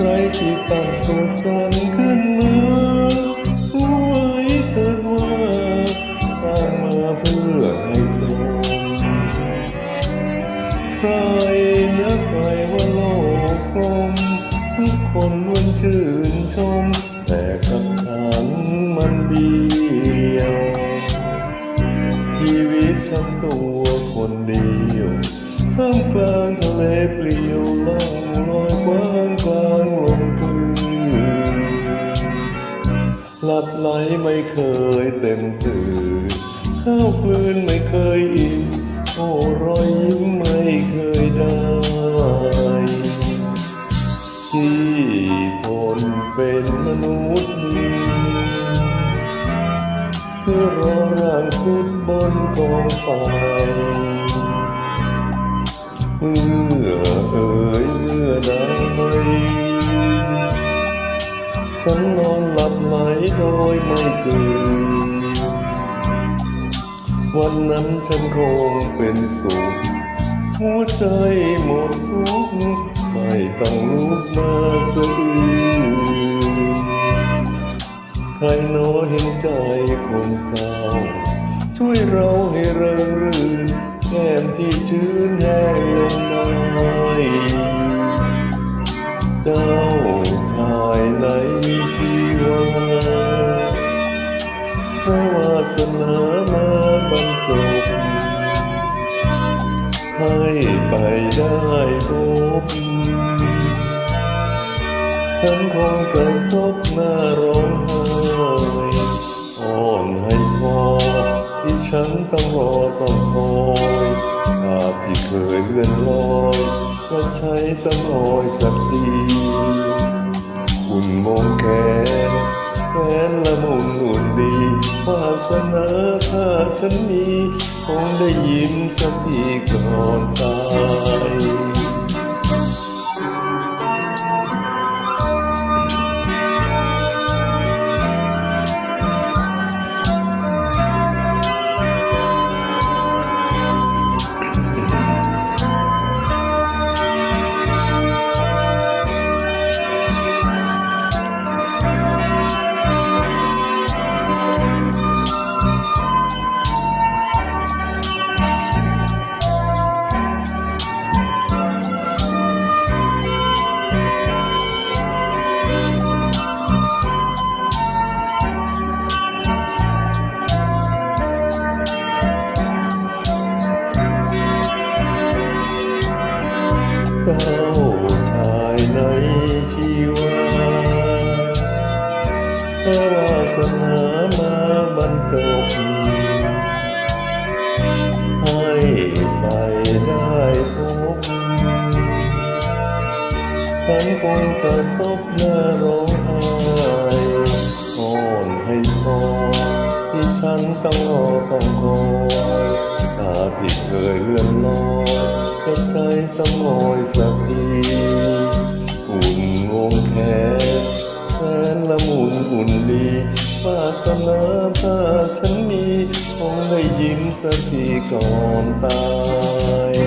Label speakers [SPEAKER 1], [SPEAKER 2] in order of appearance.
[SPEAKER 1] ใครที่ตั้งตัวสั่นขึ้นมารู้ไว้เถิดว่าสร้างมาเพื่อให้ตรงใครเนะใครว่าโลกกลมทุกคนล้วนชื่นชม แต่กับฉันมันเดียวชีวิตฉันตัวคนเดียว ท่ามกลางทะเลเปลี่ยวล่องลอยกว้างกลางลมคลื่นหลับไหลไม่เคยเต็มตื่นข้าวกลืนไม่เคยอิ่มโอ้รอยยิ้มไม่เคยได้ที่ทนเป็นมนุษย์เพื่อรอร่างคุดบนกองไฟ เมื่อเอ่ยเมื่อใดฉันนอนหลับไหลโดยไม่ตื่นวันนั้นฉันคงเป็นสุขหัวใจหมดทุกข์ไม่ต้องลุกมาสะอื้นใครโน้เห็นใจคนเศร้าช่วยเราให้เริงรื่น แก้มที่ชื้นแห้งลงน่อยเจ้าชายในชีวาพระวาสนามาบรรจบให้ไปได้พบฉันคงจะซบหน้าร้องไห้ ลื่อนลอยก็ใช้สังรอยสักทีคุณมองแขนแฟนละมุนอุ่นดีวาสนาถ้าฉันมี คงได้ยินสักทีก่อนตาย เจ้าชายในชีวาพระวาสนามาบรรจบให้ไปได้พบฉันคงจะซบหน้าร้องไห้อ่อนให้พอที่ฉันต้องรอต้องคอ สมอยสักทีอุ่นงงแขนแสนละมุนอุ่นดีวาสนาถ้าฉันมีคงได้ยิ้มสักทีก่อนตาย